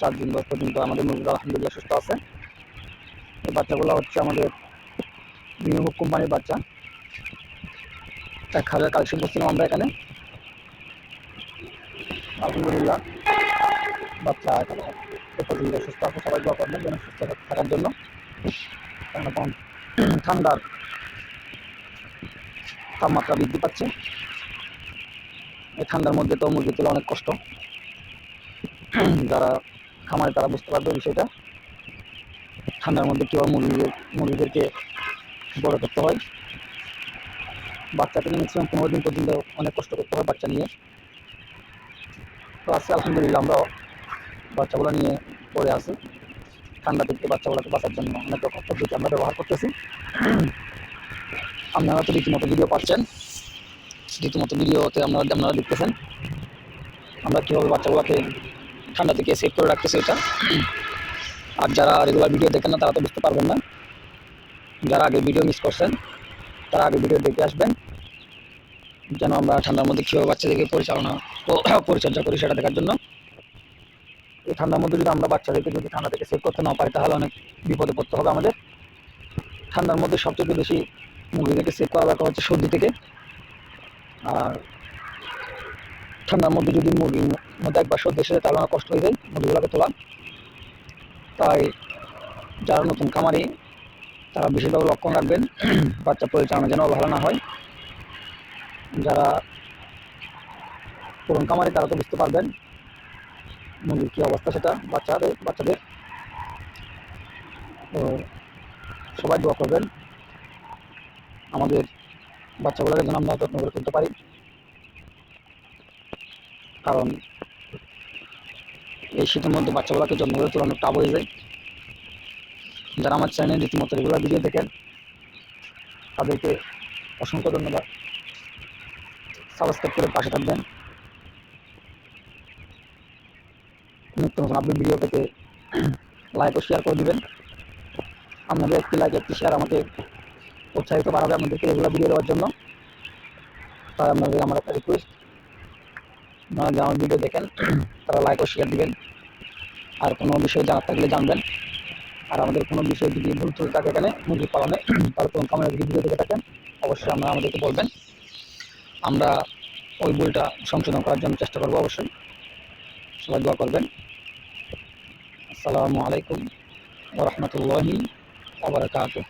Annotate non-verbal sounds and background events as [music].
চার দিন দশ পর্যন্ত আমাদের মুরগিরা আলহামদুলিল্লাহ সুস্থ আছে। এই বাচ্চাগুলো হচ্ছে আমাদের নিউ কোম্পানির বাচ্চা। এক হাজার কালেকশন করছিলাম আমরা এখানে। আলহামদুলিল্লাহ, বাচ্চা এখানে পর্যন্ত সুস্থ আছে, সবাই দোয়া করবেন যেন সুস্থ থাকার জন্য। ঠান্ডার তাপমাত্রা বৃদ্ধি পাচ্ছে। এই ঠান্ডার মধ্যে তো মুরগি তোলা অনেক কষ্ট। যারা খামারে তারা বুঝতে পারবে বিষয়টা। ঠান্ডার মধ্যে কীভাবে মুরগিদের, মুরগিদেরকে বড় করতে হয়। বাচ্চাকে ম্যাক্সিমাম পনেরো দিন পর্যন্ত অনেক কষ্ট করতে হয় বাচ্চা নিয়ে। তো আজকে আলহামদুলিল্লাহ আমরা বাচ্চাগুলো নিয়ে পড়ে আসি ঠান্ডা থেকে বাচ্চাগুলোকে বাঁচার জন্য অনেক রকম পদ্ধতি আমরা ব্যবহার করতেছি। আপনারা তো রীতিমতো ভিডিও পাচ্ছেন। রীতিমতো ভিডিওতে আপনারা আপনারা দেখতেছেন। আমরা কীভাবে বাচ্চাগুলোকে ঠান্ডা থেকে সেভ করে রাখতেছি এটা। আর যারা রেগুলার ভিডিও দেখেন না, তারা তো বুঝতে পারবেন না। যারা আগে ভিডিও মিস করছেন, তারা আগে ভিডিও দেখে আসবেন। যেন আমরা ঠান্ডার মধ্যে কীভাবে বাচ্চাদেরকে পরিচালনা [coughs] পরিচর্যা করি সেটা দেখার জন্য। এই ঠান্ডার মধ্যে যদি আমরা বাচ্চাদেরকে যদি ঠান্ডা থেকে সেভ করতে না পারি, তাহলে অনেক বিপদে পড়তে হবে আমাদের। ঠান্ডার মধ্যে সবচেয়ে বেশি মুরগিদেরকে সেভ করা দরকার হচ্ছে সর্দি থেকে। আর ঠান্ডার মধ্যে যদি মুরগির মধ্যে একবার সর্দি এসে তাহলে কষ্ট হয়ে যায়, মুরগিগুলোকে তোলা। তাই যারা নতুন খামারি, তারা বেশিরভাগ লক্ষণ রাখবেন, [clears throat] বাচ্চা পরিচালনা যেন ভালো না হয়। যারা পুরন খামারি, তারা তো বুঝতে পারবেন মুরগির কী অবস্থা সেটা, বাচ্চাদের বাচ্চাদের। তো সবাই দোয়া করবেন, আমাদের বাচ্চাগুলোকে যেন আমরা যত্ন করে তুলতে পারি। কারণ এই শীতের মধ্যে বাচ্চাগুলোকে যত্ন করে তোলা অনেক হয়ে যায়। যারা আমার চ্যানেল রীতিমতো রেগুলার ভিডিও দেখেন, তাদেরকে অসংখ্য ধন্যবাদ। সাবস্ক্রাইব করে পাশে থাকবেন। নিত্য নতুন আপডেট ভিডিও পেতে লাইক ও শেয়ার করে দিবেন। আপনাদের একটি লাইক একটি শেয়ার আমাকে উৎসাহিত বাড়াবে আপনাদেরকে রেগুলার ভিডিও দেওয়ার জন্য। তাই আপনাদের আমার একটা রিকোয়েস্ট আপনারা যারা ভিডিও দেখেন, তারা লাইক ও শেয়ার দিবেন। আর কোনো বিষয়ে জানার থাকলে জানবেন। আর আমাদের কোনো বিষয়ে যদি ভুল ত্রুটি থাকে এখানে, মুরগি পালনে তাহলে কোনো কামড়ে যদি ভিডিও দেখে থাকেন, অবশ্যই আমরা আমাদেরকে বলবেন। আমরা ওই ভুলটা সংশোধন করার জন্য চেষ্টা করব অবশ্যই। সবাই দোয়া করবেন। আসসালামু আলাইকুম ওরহমতুল্লাহি ওবরাকাতুহ